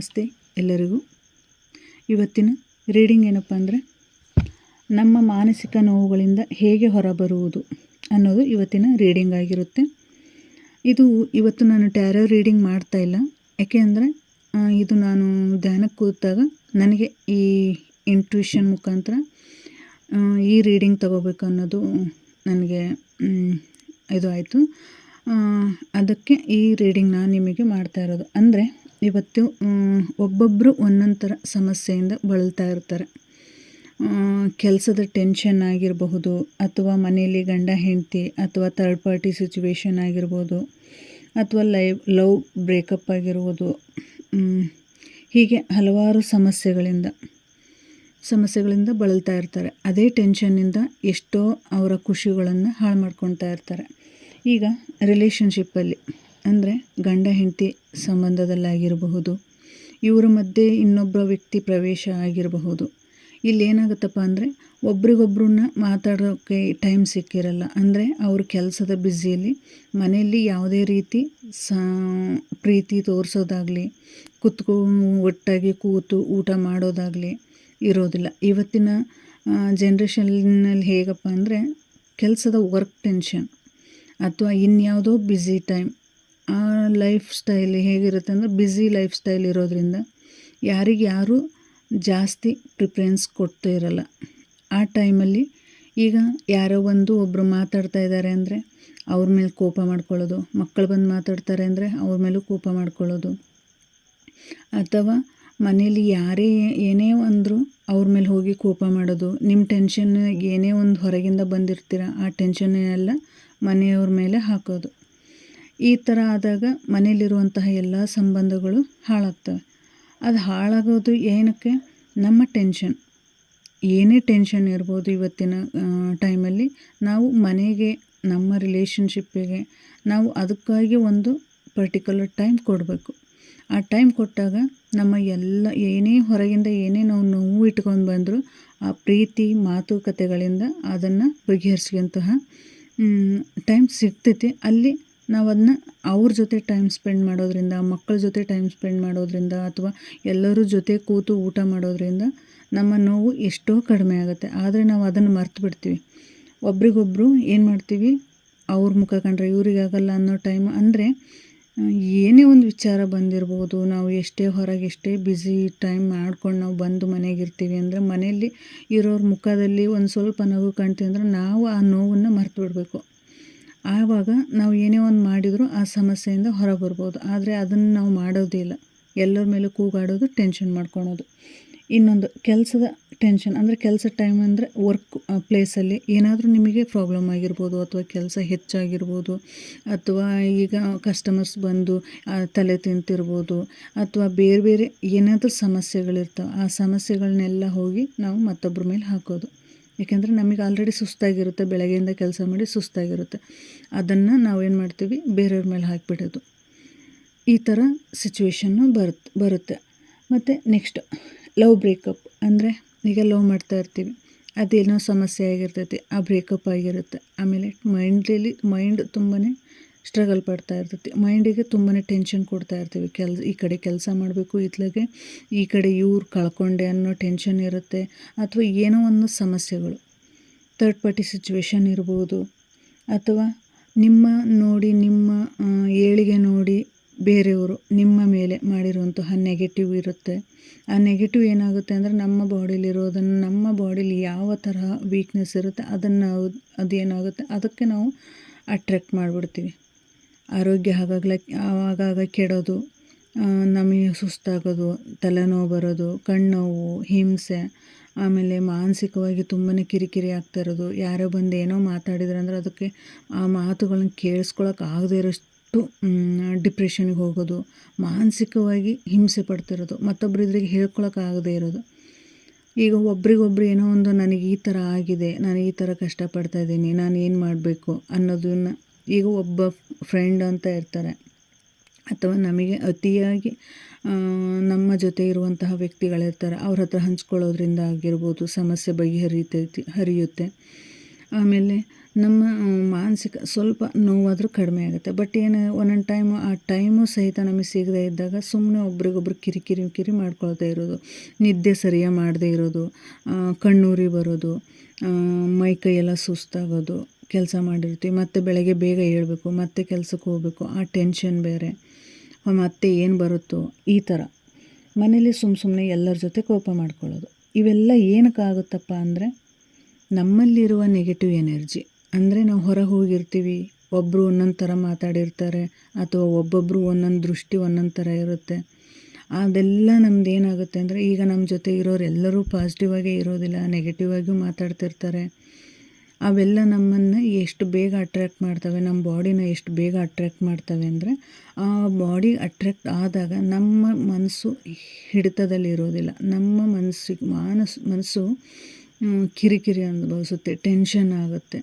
ನಮಸ್ತೆ ಎಲ್ಲರಿಗೂ. ಇವತ್ತಿನ ರೀಡಿಂಗ್ ಏನಪ್ಪ ಅಂದರೆ, ನಮ್ಮ ಮಾನಸಿಕ ನೋವುಗಳಿಂದ ಹೇಗೆ ಹೊರಬರುವುದು ಅನ್ನೋದು ಇವತ್ತಿನ ರೀಡಿಂಗ್ ಆಗಿರುತ್ತೆ. ಇದು ಇವತ್ತು ನಾನು ಟ್ಯಾರೋ ರೀಡಿಂಗ್ ಮಾಡ್ತಾ ಇಲ್ಲ. ಯಾಕೆ ಅಂದರೆ ಇದು ನಾನು ಧ್ಯಾನಕ್ಕೆ ಕೂತಾಗ ನನಗೆ ಈ ಇಂಟ್ಯೂಷನ್ ಮುಖಾಂತರ ಈ ರೀಡಿಂಗ್ ತಗೋಬೇಕು ಅನ್ನೋದು ನನಗೆ ಇದು ಆಯಿತು. ಅದಕ್ಕೆ ಈ ರೀಡಿಂಗ್ ನಾನು ನಿಮಗೆ ಮಾಡ್ತಾ ಇರೋದು. ಅಂದರೆ ಇವತ್ತು ಒಬ್ಬೊಬ್ಬರು ಒಂದೊಂದು ಥರ ಸಮಸ್ಯೆಯಿಂದ ಬಳಲ್ತಾ ಇರ್ತಾರೆ. ಕೆಲಸದ ಟೆನ್ಷನ್ ಆಗಿರಬಹುದು, ಅಥವಾ ಮನೆಯಲ್ಲಿ ಗಂಡ, ಹೆಂಡತಿ, ಅಥವಾ ಥರ್ಡ್ ಪಾರ್ಟಿ ಸಿಚುವೇಶನ್ ಆಗಿರ್ಬೋದು, ಅಥವಾ ಲೈವ್ ಲವ್ ಬ್ರೇಕಪ್ ಆಗಿರ್ಬೋದು ಹೀಗೆ ಹಲವಾರು ಸಮಸ್ಯೆಗಳಿಂದ ಸಮಸ್ಯೆಗಳಿಂದ ಬಳಲ್ತಾ ಇರ್ತಾರೆ. ಅದೇ ಟೆನ್ಷನ್ನಿಂದ ಎಷ್ಟೋ ಅವರ ಖುಷಿಗಳನ್ನು ಹಾಳು ಮಾಡ್ಕೊಳ್ತಾ ಇರ್ತಾರೆ. ಈಗ ರಿಲೇಷನ್ಶಿಪ್ಪಲ್ಲಿ ಅಂದರೆ ಗಂಡ, ಹೆಂಡತಿ ಸಂಬಂಧದಲ್ಲಾಗಿರಬಹುದು. ಇವರ ಮಧ್ಯೆ ಇನ್ನೊಬ್ಬ ವ್ಯಕ್ತಿ ಪ್ರವೇಶ ಆಗಿರಬಹುದು. ಇಲ್ಲಿ ಏನಾಗುತ್ತಪ್ಪ ಅಂದರೆ, ಒಬ್ರಿಗೊಬ್ರನ್ನ ಮಾತಾಡೋಕ್ಕೆ ಟೈಮ್ ಸಿಕ್ಕಿರಲ್ಲ. ಅಂದರೆ ಅವ್ರ ಕೆಲಸದ ಬ್ಯುಸಿಯಲ್ಲಿ ಮನೆಯಲ್ಲಿ ಯಾವುದೇ ರೀತಿ ಸಾ, ಪ್ರೀತಿ ತೋರಿಸೋದಾಗಲಿ, ಕುತ್ಕೊ, ಒಟ್ಟಾಗಿ ಕೂತು ಊಟ ಮಾಡೋದಾಗಲಿ ಇರೋದಿಲ್ಲ. ಇವತ್ತಿನ ಜನ್ರೇಷನ್ನಲ್ಲಿ ಹೇಗಪ್ಪ ಅಂದರೆ, ಕೆಲಸದ ವರ್ಕ್ ಟೆನ್ಷನ್ ಅಥವಾ ಇನ್ಯಾವುದೋ ಬ್ಯುಸಿ ಟೈಮ್ ಆ ಲೈಫ್ ಸ್ಟೈಲ್ ಹೇಗಿರುತ್ತೆ ಅಂದರೆ ಬ್ಯುಸಿ ಲೈಫ್ ಸ್ಟೈಲ್ ಇರೋದರಿಂದ ಯಾರಿಗೆ ಯಾರೂ ಜಾಸ್ತಿ ಪ್ರಿಫರೆನ್ಸ್ ಕೊಡ್ತಾ ಇರಲ್ಲ. ಆ ಟೈಮಲ್ಲಿ ಈಗ ಯಾರೋ ಒಂದು ಒಬ್ಬರು ಮಾತಾಡ್ತಾ ಇದ್ದಾರೆ ಅಂದರೆ ಅವ್ರ ಮೇಲೆ ಕೋಪ ಮಾಡ್ಕೊಳ್ಳೋದು, ಮಕ್ಕಳು ಬಂದು ಮಾತಾಡ್ತಾರೆ ಅಂದರೆ ಅವ್ರ ಮೇಲೂ ಕೋಪ ಮಾಡ್ಕೊಳ್ಳೋದು. ಅಥವಾ ಮನೇಲಿ ಯಾರೇ ಏನೇ ಅಂದರೂ ಅವ್ರ ಮೇಲೆ ಹೋಗಿ ಕೋಪ ಮಾಡೋದು ನಿಮ್ಮ ಟೆನ್ಷನ್ ಏನೇ ಒಂದು ಹೊರಗಿಂದ ಬಂದಿರ್ತೀರ, ಆ ಟೆನ್ಷನ್ನೆಲ್ಲ ಮನೆಯವ್ರ ಮೇಲೆ ಹಾಕೋದು. ಈ ಥರ ಆದಾಗ ಮನೇಲಿರುವಂತಹ ಎಲ್ಲ ಸಂಬಂಧಗಳು ಹಾಳಾಗ್ತವೆ. ಅದು ಹಾಳಾಗೋದು ಏನಕ್ಕೆ? ನಮ್ಮ ಟೆನ್ಷನ್. ಏನೇ ಟೆನ್ಷನ್ ಇರ್ಬೋದು ಇವತ್ತಿನ ಟೈಮಲ್ಲಿ ನಾವು ಮನೆಗೆ, ನಮ್ಮ ರಿಲೇಷನ್ಶಿಪ್ಪಿಗೆ ನಾವು ಅದಕ್ಕಾಗಿ ಒಂದು ಪರ್ಟಿಕ್ಯುಲರ್ ಟೈಮ್ ಕೊಡಬೇಕು. ಆ ಟೈಮ್ ಕೊಟ್ಟಾಗ ನಮ್ಮ ಎಲ್ಲ, ಏನೇ ಹೊರಗಿಂದ ಏನೇ ನಾವು ನೋವು ಇಟ್ಕೊಂಡು ಬಂದರೂ ಆ ಪ್ರೀತಿ, ಮಾತುಕತೆಗಳಿಂದ ಅದನ್ನು ಬಗೆಹರಿಸುವಂತಹ ಟೈಮ್ ಸಿಗ್ತೈತಿ. ಅಲ್ಲಿ ನಾವು ಅದನ್ನ ಅವ್ರ ಜೊತೆ ಟೈಮ್ ಸ್ಪೆಂಡ್ ಮಾಡೋದ್ರಿಂದ, ಮಕ್ಕಳ ಜೊತೆ ಟೈಮ್ ಸ್ಪೆಂಡ್ ಮಾಡೋದ್ರಿಂದ ಅಥವಾ ಎಲ್ಲರ ಜೊತೆ ಕೂತು ಊಟ ಮಾಡೋದ್ರಿಂದ ನಮ್ಮ ನೋವು ಎಷ್ಟೋ ಕಡಿಮೆ ಆಗುತ್ತೆ. ಆದರೆ ನಾವು ಅದನ್ನು ಮರ್ತು ಬಿಡ್ತೀವಿ. ಒಬ್ರಿಗೊಬ್ಬರು ಏನು ಮಾಡ್ತೀವಿ? ಅವ್ರ ಮುಖ ಕಂಡ್ರೆ ಇವ್ರಿಗಾಗಲ್ಲ ಅನ್ನೋ ಟೈಮ್ ಅಂದರೆ ಏನೇ ಒಂದು ವಿಚಾರ ಬಂದಿರ್ಬೋದು, ನಾವು ಎಷ್ಟೇ ಹೊರಗೆ ಎಷ್ಟೇ ಬ್ಯುಸಿ ಟೈಮ್ ಮಾಡ್ಕೊಂಡು ನಾವು ಬಂದು ಮನೆಗಿರ್ತೀವಿ ಅಂದರೆ ಮನೆಯಲ್ಲಿ ಇರೋರ ಮುಖದಲ್ಲಿ ಒಂದು ಸ್ವಲ್ಪ ನಗು ಕಾಣ್ತೀವಿ ಅಂದರೆ ನಾವು ಆ ನೋವನ್ನು ಮರ್ತು ಬಿಡಬೇಕು. ಆವಾಗ ನಾವು ಏನೇ ಒಂದು ಮಾಡಿದರೂ ಆ ಸಮಸ್ಯೆಯಿಂದ ಹೊರ ಬರ್ಬೋದು ಆದರೆ ಅದನ್ನು ನಾವು ಮಾಡೋದಿಲ್ಲ. ಎಲ್ಲರ ಮೇಲೂ ಕೂಗಾಡೋದು ಟೆನ್ಷನ್ ಮಾಡ್ಕೊಳೋದು. ಇನ್ನೊಂದು, ಕೆಲಸದ ಟೆನ್ಷನ್ ಅಂದರೆ ಕೆಲಸ ಟೈಮ್ ಅಂದರೆ ವರ್ಕ್ ಪ್ಲೇಸಲ್ಲಿ ಏನಾದರೂ ನಿಮಗೆ ಪ್ರಾಬ್ಲಮ್ ಆಗಿರ್ಬೋದು ಅಥವಾ ಕೆಲಸ ಹೆಚ್ಚಾಗಿರ್ಬೋದು ಅಥವಾ ಈಗ ಕಸ್ಟಮರ್ಸ್ ಬಂದು ತಲೆ ತಿಂತಿರ್ಬೋದು ಅಥವಾ ಬೇರೆ ಬೇರೆ ಏನಾದರೂ ಸಮಸ್ಯೆಗಳಿರ್ತವೆ, ಆ ಸಮಸ್ಯೆಗಳನ್ನೆಲ್ಲ ಹೋಗಿ ನಾವು ಮತ್ತೊಬ್ಬರ ಮೇಲೆ ಹಾಕೋದು. ಏಕೆಂದರೆ ನಮಗೆ ಆಲ್ರೆಡಿ ಸುಸ್ತಾಗಿರುತ್ತೆ, ಬೆಳಗ್ಗೆಯಿಂದ ಕೆಲಸ ಮಾಡಿ ಸುಸ್ತಾಗಿರುತ್ತೆ. ಅದನ್ನು ನಾವೇನು ಮಾಡ್ತೀವಿ? ಬೇರೆಯವ್ರ ಮೇಲೆ ಹಾಕಿಬಿಡೋದು. ಈ ಥರ ಸಿಚುವೇಶನ್ನು ಬರುತ್ತೆ ಬರುತ್ತೆ. ಮತ್ತು ನೆಕ್ಸ್ಟ್ ಲವ್ ಬ್ರೇಕಪ್ ಅಂದರೆ ಈಗ ಲವ್ ಮಾಡ್ತಾ ಇರ್ತೀವಿ. ಅದೇನೋ ಸಮಸ್ಯೆ ಆಗಿರ್ತೈತಿ, ಆ ಬ್ರೇಕಪ್ ಆಗಿರುತ್ತೆ. ಆಮೇಲೆ ಮೈಂಡ್ಲಿ ಮೈಂಡ್ ತುಂಬಾ ಸ್ಟ್ರಗಲ್ ಪಡ್ತಾ ಇರ್ತೈತಿ. ಮೈಂಡಿಗೆ ತುಂಬಾ ಟೆನ್ಷನ್ ಕೊಡ್ತಾ ಇರ್ತೀವಿ. ಕೆಲ್ ಈ ಕಡೆ ಕೆಲಸ ಮಾಡಬೇಕು ಇತ್ಲಾಗೆ, ಈ ಕಡೆ ಇವ್ರು ಕಳ್ಕೊಂಡೆ ಅನ್ನೋ ಟೆನ್ಷನ್ ಇರುತ್ತೆ. ಅಥವಾ ಏನೋ ಒಂದು ಸಮಸ್ಯೆಗಳು ಥರ್ಡ್ ಪಾರ್ಟಿ ಸಿಚುವೇಶನ್ ಇರ್ಬೋದು. ಅಥವಾ ನಿಮ್ಮ ನೋಡಿ, ನಿಮ್ಮ ಏಳಿಗೆ ನೋಡಿ ಬೇರೆಯವರು ನಿಮ್ಮ ಮೇಲೆ ಮಾಡಿರುವಂತಹ ನೆಗೆಟಿವ್ ಇರುತ್ತೆ. ಆ ನೆಗೆಟಿವ್ ಏನಾಗುತ್ತೆ ಅಂದರೆ ನಮ್ಮ ಬಾಡಿಲಿರೋದನ್ನು ನಮ್ಮ ಬಾಡಿಲಿ ಯಾವ ತರಹ ವೀಕ್ನೆಸ್ ಇರುತ್ತೆ ಅದನ್ನು ಅದೇನಾಗುತ್ತೆ, ಅದಕ್ಕೆ ನಾವು ಅಟ್ರ್ಯಾಕ್ಟ್ ಮಾಡಿಬಿಡ್ತೀವಿ. ಆರೋಗ್ಯ ಆಗಾಗ್ಲ, ಆಗಾಗ ಕೆಡೋದು ನಮಗೆ ಸುಸ್ತಾಗೋದು, ತಲೆನೋವು ಬರೋದು, ಕಣ್ಣೋವು, ಹಿಂಸೆ, ಆಮೇಲೆ ಮಾನಸಿಕವಾಗಿ ತುಂಬಾ ಕಿರಿಕಿರಿ ಆಗ್ತಾ ಇರೋದು. ಯಾರೋ ಬಂದು ಏನೋ ಮಾತಾಡಿದ್ರೆ ಅಂದರೆ ಅದಕ್ಕೆ ಆ ಮಾತುಗಳನ್ನ ಕೇಳಿಸ್ಕೊಳಕ್ಕೆ ಆಗದೇ ಇರೋಷ್ಟು ಡಿಪ್ರೆಷನ್ಗೆ ಹೋಗೋದು, ಮಾನಸಿಕವಾಗಿ ಹಿಂಸೆ ಪಡ್ತಿರೋದು ಮತ್ತೊಬ್ಬರು ಇದ್ರಿಗೆ ಹೇಳ್ಕೊಳಕ್ಕಾಗದೇ ಇರೋದು. ಈಗ ಒಬ್ರಿಗೊಬ್ರು ಏನೋ ಒಂದು, ನನಗೆ ಈ ಥರ ಆಗಿದೆ, ನಾನು ಈ ಥರ ಕಷ್ಟಪಡ್ತಾ ಇದ್ದೀನಿ ನಾನು ಏನು ಮಾಡಬೇಕು? ಅನ್ನೋದನ್ನ ಈಗ ಒಬ್ಬ ಫ್ರೆಂಡ್ ಅಂತ ಇರ್ತಾರೆ. ಅಥವಾ ನಮಗೆ ಅತಿಯಾಗಿ ನಮ್ಮ ಜೊತೆ ಇರುವಂತಹ ವ್ಯಕ್ತಿಗಳಿರ್ತಾರೆ. ಅವ್ರ ಹತ್ರ ಹಂಚ್ಕೊಳ್ಳೋದ್ರಿಂದ ಆಗಿರ್ಬೋದು, ಸಮಸ್ಯೆ ಬಗೆಹರಿತೈತಿ, ಹರಿಯುತ್ತೆ. ಆಮೇಲೆ ನಮ್ಮ ಮಾನಸಿಕ ಸ್ವಲ್ಪ ನೋವಾದರೂ ಕಡಿಮೆ ಆಗುತ್ತೆ. ಬಟ್ ಏನು, ಒಂದೊಂದು ಟೈಮು ಆ ಟೈಮು ಸಹಿತ ನಮಗೆ ಸಿಗದೇ ಇದ್ದಾಗ ಸುಮ್ಮನೆ ಒಬ್ರಿಗೊಬ್ರು ಕಿರಿಕಿರಿ ಕಿರಿ ಮಾಡ್ಕೊಳ್ತಾ ಇರೋದು. ನಿದ್ದೆ ಸರಿಯಾಗಿ ಮಾಡದೇ ಇರೋದು. ಕಣ್ಣೂರಿ ಬರೋದು. ಮೈ ಕೈಯೆಲ್ಲ ಸುಸ್ತಾಗೋದು. ಕೆಲಸ ಮಾಡಿರ್ತೀವಿ, ಮತ್ತು ಬೆಳಗ್ಗೆ ಬೇಗ ಏಳಬೇಕು, ಮತ್ತೆ ಕೆಲಸಕ್ಕೆ ಹೋಗಬೇಕು, ಆ ಟೆನ್ಷನ್ ಬೇರೆ. ಮತ್ತೆ ಏನು ಬರುತ್ತೋ ಈ ಥರ ಮನೇಲಿ ಸುಮ್ಮ ಸುಮ್ಮನೆ ಎಲ್ಲರ ಜೊತೆ ಕೋಪ ಮಾಡ್ಕೊಳ್ಳೋದು. ಇವೆಲ್ಲ ಏನಕ್ಕಾಗುತ್ತಪ್ಪ ಅಂದರೆ, ನಮ್ಮಲ್ಲಿರುವ ನೆಗೆಟಿವ್ ಎನರ್ಜಿ ಅಂದರೆ ನಾವು ಹೊರ ಹೋಗಿರ್ತೀವಿ ಒಬ್ಬರು ಒಂದೊಂದು ಥರ ಮಾತಾಡಿರ್ತಾರೆ, ಅಥವಾ ಒಬ್ಬೊಬ್ಬರು ಒಂದೊಂದು ದೃಷ್ಟಿ ಒಂದೊಂದು ಥರ ಇರುತ್ತೆ. ಅದೆಲ್ಲ ನಮ್ದು ಏನಾಗುತ್ತೆ ಅಂದರೆ, ಈಗ ನಮ್ಮ ಜೊತೆ ಇರೋರು ಎಲ್ಲರೂ ಪಾಸಿಟಿವ್ ಆಗೇ ಇರೋದಿಲ್ಲ ನೆಗೆಟಿವ್ ಆಗಿಯೂ ಮಾತಾಡ್ತಿರ್ತಾರೆ. ಅವೆಲ್ಲ ನಮ್ಮನ್ನು ಎಷ್ಟು ಬೇಗ ಅಟ್ರ್ಯಾಕ್ಟ್ ಮಾಡ್ತವೆ ನಮ್ಮ ಬಾಡಿನ ಎಷ್ಟು ಬೇಗ ಅಟ್ರ್ಯಾಕ್ಟ್ ಮಾಡ್ತವೆ ಅಂದರೆ, ಆ ಬಾಡಿ ಅಟ್ರ್ಯಾಕ್ಟ್ ಆದಾಗ ನಮ್ಮ ಮನಸ್ಸು ಹಿಡಿತದಲ್ಲಿರೋದಿಲ್ಲ. ನಮ್ಮ ಮನಸ್ಸಿಗೆ ಮಾನಸ್, ಮನಸ್ಸು ಕಿರಿಕಿರಿ ಅನುಭವಿಸುತ್ತೆ ಟೆನ್ಷನ್ ಆಗುತ್ತೆ.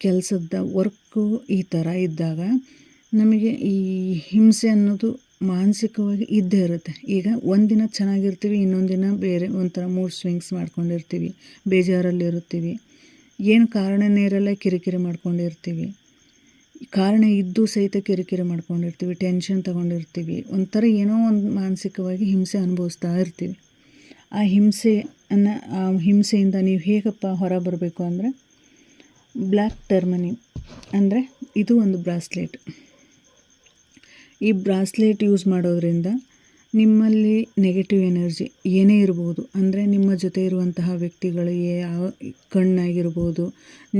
ಕೆಲಸದ ವರ್ಕು ಈ ಥರ ಇದ್ದಾಗ ನಮಗೆ ಈ ಹಿಂಸೆ ಅನ್ನೋದು ಮಾನಸಿಕವಾಗಿ ಇದ್ದೇ ಇರುತ್ತೆ. ಈಗ ಒಂದಿನ ಚೆನ್ನಾಗಿರ್ತೀವಿ ಇನ್ನೊಂದಿನ ದಿನ ಬೇರೆ ಒಂಥರ ಮೂಡ್ ಸ್ವಿಂಗ್ಸ್ ಮಾಡ್ಕೊಂಡಿರ್ತೀವಿ, ಬೇಜಾರಲ್ಲಿರುತ್ತೀವಿ. ಏನು ಕಾರಣನೇ ಇರಲ್ಲ ಕಿರಿಕಿರಿ ಮಾಡ್ಕೊಂಡಿರ್ತೀವಿ. ಕಾರಣ ಇದ್ದು ಸಹಿತ ಕಿರಿಕಿರಿ ಮಾಡ್ಕೊಂಡಿರ್ತೀವಿ ಟೆನ್ಷನ್ ತಗೊಂಡಿರ್ತೀವಿ. ಒಂಥರ ಏನೋ ಒಂದು ಮಾನಸಿಕವಾಗಿ ಹಿಂಸೆ ಅನುಭವಿಸ್ತಾ ಇರ್ತೀವಿ. ಆ ಹಿಂಸೆಯನ್ನು ಆ ಹಿಂಸೆಯಿಂದ ನೀವು ಹೇಗಪ್ಪ ಹೊರ ಬರಬೇಕು ಅಂದರೆ ಬ್ಲ್ಯಾಕ್ ಟರ್ಮನಿ ಅಂದರೆ ಇದು ಒಂದು ಬ್ರಾಸ್ಲೇಟ್. ಈ ಬ್ರಾಸ್ಲೇಟ್ ಯೂಸ್ ಮಾಡೋದ್ರಿಂದ ನಿಮ್ಮಲ್ಲಿ ನೆಗೆಟಿವ್ ಎನರ್ಜಿ ಏನೇ ಇರ್ಬೋದು, ಅಂದರೆ ನಿಮ್ಮ ಜೊತೆ ಇರುವಂತಹ ವ್ಯಕ್ತಿಗಳು ಯಾವ ಕಣ್ಣಾಗಿರ್ಬೋದು,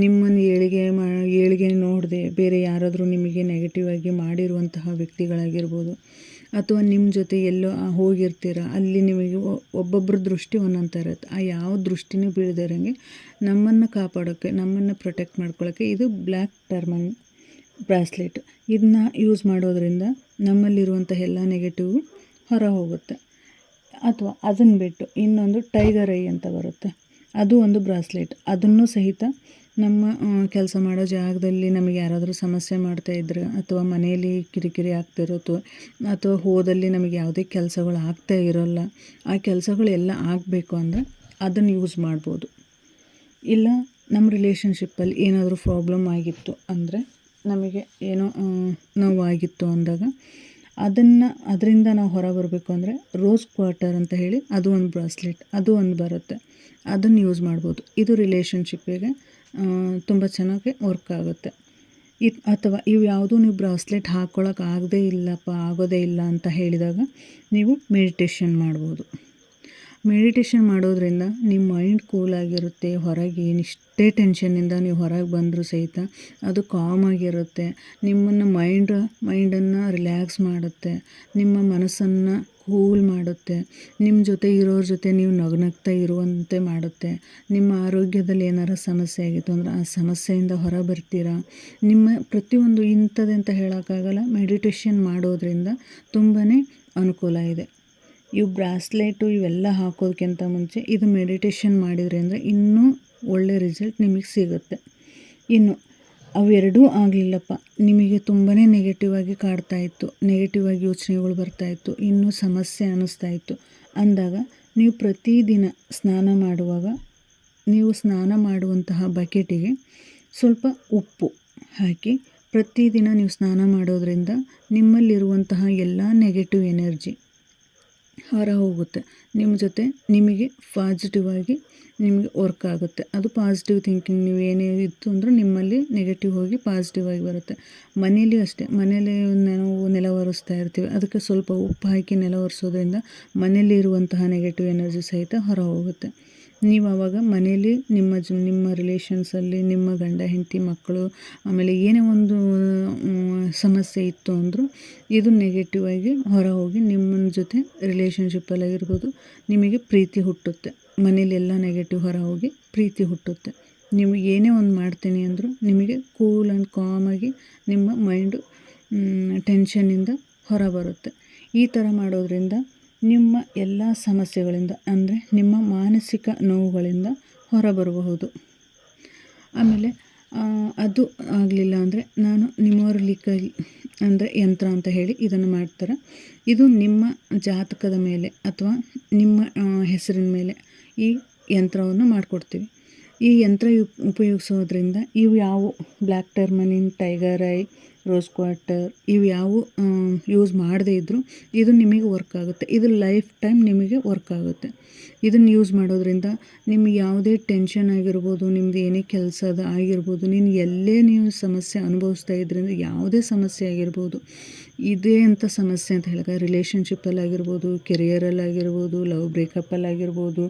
ನಿಮ್ಮನ್ನು ಏಳಿಗೆ ಮಾ, ಏಳಿಗೆ ನೋಡದೆ ಬೇರೆ ಯಾರಾದರೂ ನಿಮಗೆ ನೆಗೆಟಿವ್ ಆಗಿ ಮಾಡಿರುವಂತಹ ವ್ಯಕ್ತಿಗಳಾಗಿರ್ಬೋದು, ಅಥವಾ ನಿಮ್ಮ ಜೊತೆ ಎಲ್ಲೋ ಹೋಗಿರ್ತೀರ, ಅಲ್ಲಿ ನಿಮಗೆ ಒಬ್ಬೊಬ್ಬರ ದೃಷ್ಟಿ ಥರ ಇರುತ್ತೆ. ಆ ಯಾವ ದೃಷ್ಟಿನೂ ಬೀಳದಿರಂಗೆ ನಮ್ಮನ್ನು ಕಾಪಾಡೋಕ್ಕೆ ನಮ್ಮನ್ನು ಪ್ರೊಟೆಕ್ಟ್ ಮಾಡ್ಕೊಳ್ಳೋಕ್ಕೆ ಇದು ಬ್ಲ್ಯಾಕ್ ಟರ್ಮನ್ ಬ್ರಾಸ್ಲೆಟ್ ಇದನ್ನ ಯೂಸ್ ಮಾಡೋದರಿಂದ ನಮ್ಮಲ್ಲಿರುವಂಥ ಎಲ್ಲ ನೆಗೆಟಿವ್ ಹೊರ ಹೋಗುತ್ತೆ ಅಥವಾ ಅದನ್ನು ಬಿಟ್ಟು ಇನ್ನೊಂದು ಟೈಗರ್ ಐ ಅಂತ ಬರುತ್ತೆ. ಅದು ಒಂದು ಬ್ರಾಸ್ಲೆಟ್. ಅದನ್ನು ಸಹಿತ ನಮ್ಮ ಕೆಲಸ ಮಾಡೋ ಜಾಗದಲ್ಲಿ ನಮಗೆ ಯಾರಾದರೂ ಸಮಸ್ಯೆ ಮಾಡ್ತಾ ಇದ್ರೆ ಅಥವಾ ಮನೆಯಲ್ಲಿ ಕಿರಿಕಿರಿ ಆಗ್ತಿರೋದು ಅಥವಾ ಹೋದಲ್ಲಿ ನಮಗೆ ಯಾವುದೇ ಕೆಲಸಗಳು ಆಗ್ತಾ ಇರೋಲ್ಲ, ಆ ಕೆಲಸಗಳೆಲ್ಲ ಆಗಬೇಕು ಅಂದರೆ ಅದನ್ನು ಯೂಸ್ ಮಾಡ್ಬೋದು. ಇಲ್ಲ, ನಮ್ಮ ರಿಲೇಷನ್ಶಿಪ್ಪಲ್ಲಿ ಏನಾದರೂ ಪ್ರಾಬ್ಲಮ್ ಆಗಿತ್ತು ಅಂದರೆ ನಮಗೆ ಏನೋ ನೋವಾಗಿತ್ತು ಅಂದಾಗ ಅದನ್ನು ಅದರಿಂದ ನಾವು ಹೊರ ಬರಬೇಕು ಅಂದರೆ ರೋಸ್ ಕ್ವಾರ್ಟರ್ ಅಂತ ಹೇಳಿ ಅದು ಒಂದು ಬ್ರಾಸ್ಲೆಟ್ ಅದು ಒಂದು ಬರುತ್ತೆ. ಅದನ್ನು ಯೂಸ್ ಮಾಡ್ಬೋದು. ಇದು ರಿಲೇಷನ್ಶಿಪ್ಪಿಗೆ ತುಂಬ ಚೆನ್ನಾಗಿ ವರ್ಕ್ ಆಗುತ್ತೆ. ಇದು, ಅಥವಾ ಇವು ಯಾವುದೂ ನೀವು ಬ್ರಾಸ್ಲೆಟ್ ಹಾಕ್ಕೊಳಕ್ಕೆ ಆಗದೇ ಇಲ್ಲಪ್ಪ, ಆಗೋದೇ ಇಲ್ಲ ಅಂತ ಹೇಳಿದಾಗ ನೀವು ಮೆಡಿಟೇಷನ್ ಮಾಡ್ಬೋದು. ಮೆಡಿಟೇಷನ್ ಮಾಡೋದ್ರಿಂದ ನಿಮ್ಮ ಮೈಂಡ್ ಕೂಲ್ ಆಗಿರುತ್ತೆ, ಹೊರಗೆ ಏನಿಷ್ಟೇ ಟೆನ್ಷನ್ನಿಂದ ನೀವು ಹೊರಗೆ ಬಂದರೂ ಸಹಿತ ಅದು ಕಾಮ್ ಆಗಿರುತ್ತೆ. ನಿಮ್ಮನ್ನು ಮೈಂಡ್ ಮೈಂಡನ್ನು ರಿಲ್ಯಾಕ್ಸ್ ಮಾಡುತ್ತೆ. ನಿಮ್ಮ ಮನಸ್ಸನ್ನು ಕೂಲ್ ಮಾಡುತ್ತೆ. ನಿಮ್ಮ ಜೊತೆ ಇರೋರ ಜೊತೆ ನೀವು ನಗ್ನಗ್ತಾ ಇರುವಂತೆ ಮಾಡುತ್ತೆ. ನಿಮ್ಮ ಆರೋಗ್ಯದಲ್ಲಿ ಏನಾರ ಸಮಸ್ಯೆ ಆಗಿತ್ತು ಅಂದ್ರೆ ಆ ಸಮಸ್ಯೆಯಿಂದ ಹೊರ ಬರ್ತೀರಾ? ನಿಮ್ಮ ಪ್ರತಿಯೊಂದು ಇಂಥದ್ದಂತ ಹೇಳೋಕ್ಕಾಗಲ್ಲ ಮೆಡಿಟೇಷನ್ ಮಾಡೋದ್ರಿಂದ ತುಂಬಾ ಅನುಕೂಲ ಇದೆ. ಇವು ಬ್ರಾಸ್ಲೆಟು ಇವೆಲ್ಲ ಹಾಕೋದಕ್ಕಿಂತ ಮುಂಚೆ ಇದು ಮೆಡಿಟೇಷನ್ ಮಾಡಿದ್ರಿ ಅಂದರೆ ಇನ್ನೂ ಒಳ್ಳೆ ರಿಸಲ್ಟ್ ನಿಮಗೆ ಸಿಗುತ್ತೆ. ಇನ್ನು ಅವೆರಡೂ ಆಗಲಿಲ್ಲಪ್ಪ. ನಿಮಗೆ ತುಂಬಾ ನೆಗೆಟಿವ್ ಆಗಿ ಕಾಡ್ತಾ ಇತ್ತು. ನೆಗೆಟಿವ್ ಆಗಿ ಯೋಚನೆಗಳು ಬರ್ತಾ ಇತ್ತು. ಇನ್ನೂ ಸಮಸ್ಯೆ ಅನ್ನಿಸ್ತಾ ಇತ್ತು. ಅಂದಾಗ ನೀವು ಪ್ರತಿದಿನ ಸ್ನಾನ ಮಾಡುವಾಗ ನೀವು ಸ್ನಾನ ಮಾಡುವಂತಹ ಬಕೆಟಿಗೆ ಸ್ವಲ್ಪ ಉಪ್ಪು ಹಾಕಿ ಪ್ರತಿದಿನ ನೀವು ಸ್ನಾನ ಮಾಡೋದರಿಂದ ನಿಮ್ಮಲ್ಲಿರುವಂತಹ ಎಲ್ಲ ನೆಗೆಟಿವ್ ಎನರ್ಜಿ ಹೊರ ಹೋಗುತ್ತೆ. ನಿಮ್ಮ ಜೊತೆ ನಿಮಗೆ ಪಾಸಿಟಿವ್ ಆಗಿ ನಿಮಗೆ ವರ್ಕ್ ಆಗುತ್ತೆ. ಅದು ಪಾಸಿಟಿವ್ ಥಿಂಕಿಂಗ್ ನೀವು ಏನೇ ಇತ್ತು ಅಂದರೂ ನಿಮ್ಮಲ್ಲಿ ನೆಗೆಟಿವ್ ಹೋಗಿ ಪಾಸಿಟಿವ್ ಆಗಿ ಬರುತ್ತೆ. ಮನೇಲಿ ಅಷ್ಟೇ. ಮನೇಲಿ ನಾವು ನೆಲ ಒರೆಸ್ತಾ ಇರ್ತೀವಿ. ಅದಕ್ಕೆ ಸ್ವಲ್ಪ ಉಪ್ಪು ಹಾಕಿ ನೆಲ ಒರೆಸೋದ್ರಿಂದ ಮನೇಲಿ ಇರುವಂತಹ ನೆಗೆಟಿವ್ ಎನರ್ಜಿ ಸಹಿತ ಹೊರ ಹೋಗುತ್ತೆ. ನೀವು ಆವಾಗ ಮನೇಲಿ ನಿಮ್ಮ ಜ, ನಿಮ್ಮ ರಿಲೇಷನ್ಸಲ್ಲಿ ನಿಮ್ಮ ಗಂಡ, ಹೆಂಡತಿ, ಮಕ್ಕಳು, ಆಮೇಲೆ ಏನೇ ಒಂದು ಸಮಸ್ಯೆ ಇತ್ತು ಅಂದರೂ ಇದು ನೆಗೆಟಿವ್ ಆಗಿ ಹೊರ ಹೋಗಿ ನಿಮ್ಮ ಜೊತೆ ರಿಲೇಷನ್ಶಿಪ್ಪಲ್ಲಾಗಿರ್ಬೋದು ನಿಮಗೆ ಪ್ರೀತಿ ಹುಟ್ಟುತ್ತೆ. ಮನೇಲಿ ಎಲ್ಲ ನೆಗೆಟಿವ್ ಹೊರ ಹೋಗಿ ಪ್ರೀತಿ ಹುಟ್ಟುತ್ತೆ. ನೀವು ಏನೇ ಒಂದು ಮಾಡ್ತೀನಿ ಅಂದರೂ ನಿಮಗೆ ಕೂಲ್ ಆ್ಯಂಡ್ ಕಾಮಾಗಿ ನಿಮ್ಮ ಮೈಂಡು ಟೆನ್ಷನ್ನಿಂದ ಹೊರ ಬರುತ್ತೆ ಈ ಥರ ಮಾಡೋದ್ರಿಂದ ನಿಮ್ಮ ಎಲ್ಲ ಸಮಸ್ಯೆಗಳಿಂದ ಅಂದರೆ ನಿಮ್ಮ ಮಾನಸಿಕ ನೋವುಗಳಿಂದ ಹೊರಬರಬಹುದು. ಆಮೇಲೆ ಅದು ಆಗಲಿಲ್ಲ ಅಂದರೆ ನಾನು ನ್ಯೂಮೋರಲಿಕಲ್ ಅಂದರೆ ಯಂತ್ರ ಅಂತ ಹೇಳಿ ಇದನ್ನು ಮಾಡ್ತಾರೆ. ಇದು ನಿಮ್ಮ ಜಾತಕದ ಮೇಲೆ ಅಥವಾ ನಿಮ್ಮ ಹೆಸರಿನ ಮೇಲೆ ಈ ಯಂತ್ರವನ್ನು ಮಾಡಿಕೊಡ್ತೀವಿ. ಈ ಯಂತ್ರ ಉಪಯೋಗಿಸೋದ್ರಿಂದ ಇವು ಯಾವ? Black tourmaline, tiger eye rose quartz ಇವು ಯಾವು ಯೂಸ್ ಮಾಡದೇ ಇದ್ದರೂ ಇದು ನಿಮಗೆ ವರ್ಕ್ ಆಗುತ್ತೆ. ಇದು ಲೈಫ್ ಟೈಮ್ ನಿಮಗೆ ವರ್ಕ್ ಆಗುತ್ತೆ. ಇದನ್ನು ಯೂಸ್ ಮಾಡೋದ್ರಿಂದ ನಿಮ್ಗೆ ಯಾವುದೇ ಟೆನ್ಷನ್ ಆಗಿರ್ಬೋದು, ನಿಮ್ದು ಏನೇ ಕೆಲಸದ ಆಗಿರ್ಬೋದು, ನೀನು ಎಲ್ಲೇ ನೀವು ಸಮಸ್ಯೆ ಅನುಭವಿಸ್ತಾ ಇದ್ರಿಂದ ಯಾವುದೇ ಸಮಸ್ಯೆ ಆಗಿರ್ಬೋದು, ಇದೇ ಅಂತ ಸಮಸ್ಯೆ ಅಂತ ಹೇಳಿದಾಗ ಕೆರಿಯರಲ್ಲಿ ಆಗಿರ್ಬೋದು ಲವ್ ಬ್ರೇಕಪ್ಪಲ್ಲಾಗಿರ್ಬೋದು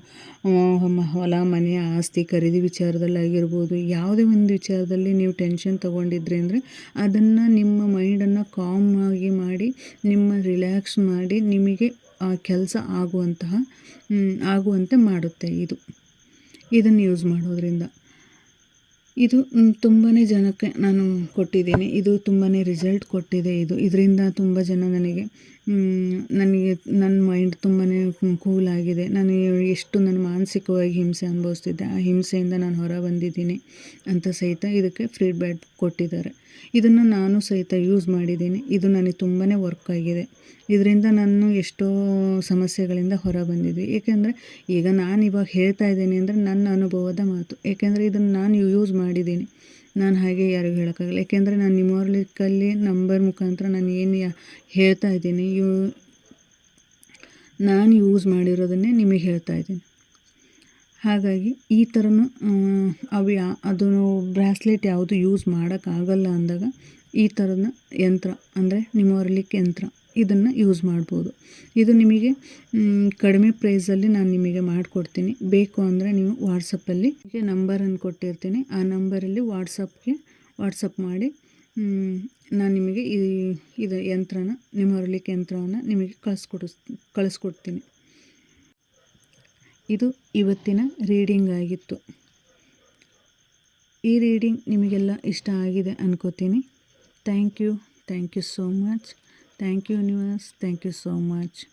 ಹೊಲ, ಮನೆ, ಆಸ್ತಿ, ಖರೀದಿ ವಿಚಾರದಲ್ಲಾಗಿರ್ಬೋದು ಯಾವುದೇ ಒಂದು ವಿಚಾರದಲ್ಲಿ ನೀವು ಟೆನ್ಷನ್ ತೊಗೊಂಡಿದ್ರಿ ಅಂದರೆ ಅದನ್ನು ನಿಮ್ಮ ಮೈಂಡನ್ನು ಕಾಮ್ ಆಗಿ ಮಾಡಿ, ನಿಮ್ಮ ರಿಲ್ಯಾಕ್ಸ್ ಮಾಡಿ ನಿಮಗೆ ಆ ಕೆಲಸ ಆಗುವಂತಹ ಆಗುವಂತೆ ಮಾಡುತ್ತೆ ಇದು. ಇದನ್ನು ಯೂಸ್ ಮಾಡೋದ್ರಿಂದ. ಇದು ತುಂಬಾ ಜನಕ್ಕೆ ನಾನು ಕೊಟ್ಟಿದ್ದೀನಿ. ಇದು ತುಂಬಾ ರಿಸಲ್ಟ್ ಕೊಟ್ಟಿದೆ ಇದು. ಇದರಿಂದ ತುಂಬ ಜನ ನನಗೆ ನನಗೆ ನನ್ನ ಮೈಂಡ್ ತುಂಬಾ ಕೂಲ್ ಆಗಿದೆ. ನಾನು ಎಷ್ಟು ನಾನು ಮಾನಸಿಕವಾಗಿ ಹಿಂಸೆ ಅನುಭವಿಸ್ತಿದ್ದೆ, ಆ ಹಿಂಸೆಯಿಂದ ನಾನು ಹೊರ ಬಂದಿದ್ದೀನಿ ಅಂತ ಸಹಿತ ಇದಕ್ಕೆ ಫೀಡ್ಬ್ಯಾಕ್ ಕೊಟ್ಟಿದ್ದಾರೆ. ಇದನ್ನು ನಾನು ಸಹಿತ ಯೂಸ್ ಮಾಡಿದ್ದೀನಿ. ಇದು ನನಗೆ ತುಂಬಾ ವರ್ಕ್ ಆಗಿದೆ. ಇದರಿಂದ ನಾನು ಎಷ್ಟೋ ಸಮಸ್ಯೆಗಳಿಂದ ಹೊರ ಬಂದಿದ್ದೆ. ಏಕೆಂದರೆ, ಈಗ ನಾನು ಇವಾಗ ಹೇಳ್ತಾ ಇದ್ದೀನಿ ಅಂದರೆ ನನ್ನ ಅನುಭವದ ಮಾತು. ಏಕೆಂದರೆ, ಇದನ್ನು ನಾನು ಯೂಸ್ ಮಾಡಿದ್ದೀನಿ. ನಾನು ಹಾಗೆ ಯಾರಿಗೂ ಹೇಳೋಕ್ಕಾಗಲ್ಲ. ಯಾಕೆಂದರೆ ನಾನು ನಿಮೋರ್ಲಿಕ್ಕಲ್ಲಿ ನಂಬರ್ ಮುಖಾಂತರ ನಾನು ಏನು ಹೇಳ್ತಾ ಇದ್ದೀನಿ, ಯೂ ನಾನು ಯೂಸ್ ಮಾಡಿರೋದನ್ನೇ ನಿಮಗೆ ಹೇಳ್ತಾ ಇದ್ದೀನಿ. ಹಾಗಾಗಿ ಈ ಥರನೂ ಅವು ಯಾ ಅದು ಬ್ರಾಸ್ಲೆಟ್ ಯಾವುದು ಯೂಸ್ ಮಾಡೋಕ್ಕಾಗಲ್ಲ ಅಂದಾಗ ಈ ಥರದ ಯಂತ್ರ, ಅಂದರೆ ನಿಮೋರ್ಲಿಕ್ ಯಂತ್ರ. ಇದನ್ನು ಯೂಸ್ ಮಾಡ್ಬೋದು. ಇದು ನಿಮಗೆ ಕಡಿಮೆ ಪ್ರೈಸಲ್ಲಿ ನಾನು ನಿಮಗೆ ಮಾಡಿಕೊಡ್ತೀನಿ. ಬೇಕು ಅಂದರೆ ನೀವು ವಾಟ್ಸಪ್ಪಲ್ಲಿ ನಂಬರನ್ನು ಕೊಟ್ಟಿರ್ತೀನಿ. ಆ ನಂಬರಲ್ಲಿ ವಾಟ್ಸಪ್ಗೆ ವಾಟ್ಸಪ್ ಮಾಡಿ ನಾನು ನಿಮಗೆ ಈ, ಇದು ಯಂತ್ರನ, ನಿಮ್ಮ ಹೊರಲಿಕ್ಕೆ ಯಂತ್ರವನ್ನು ನಿಮಗೆ ಕಳಿಸ್ಕೊಡಿಸ್, ಕಳಿಸ್ಕೊಡ್ತೀನಿ. ಇದು ಇವತ್ತಿನ ರೀಡಿಂಗ್ ಆಗಿತ್ತು. ಈ ರೀಡಿಂಗ್ ನಿಮಗೆಲ್ಲ ಇಷ್ಟ ಆಗಿದೆ ಅನ್ಕೋತೀನಿ. Thank you thank you so much Thank you, universe. Thank you so much.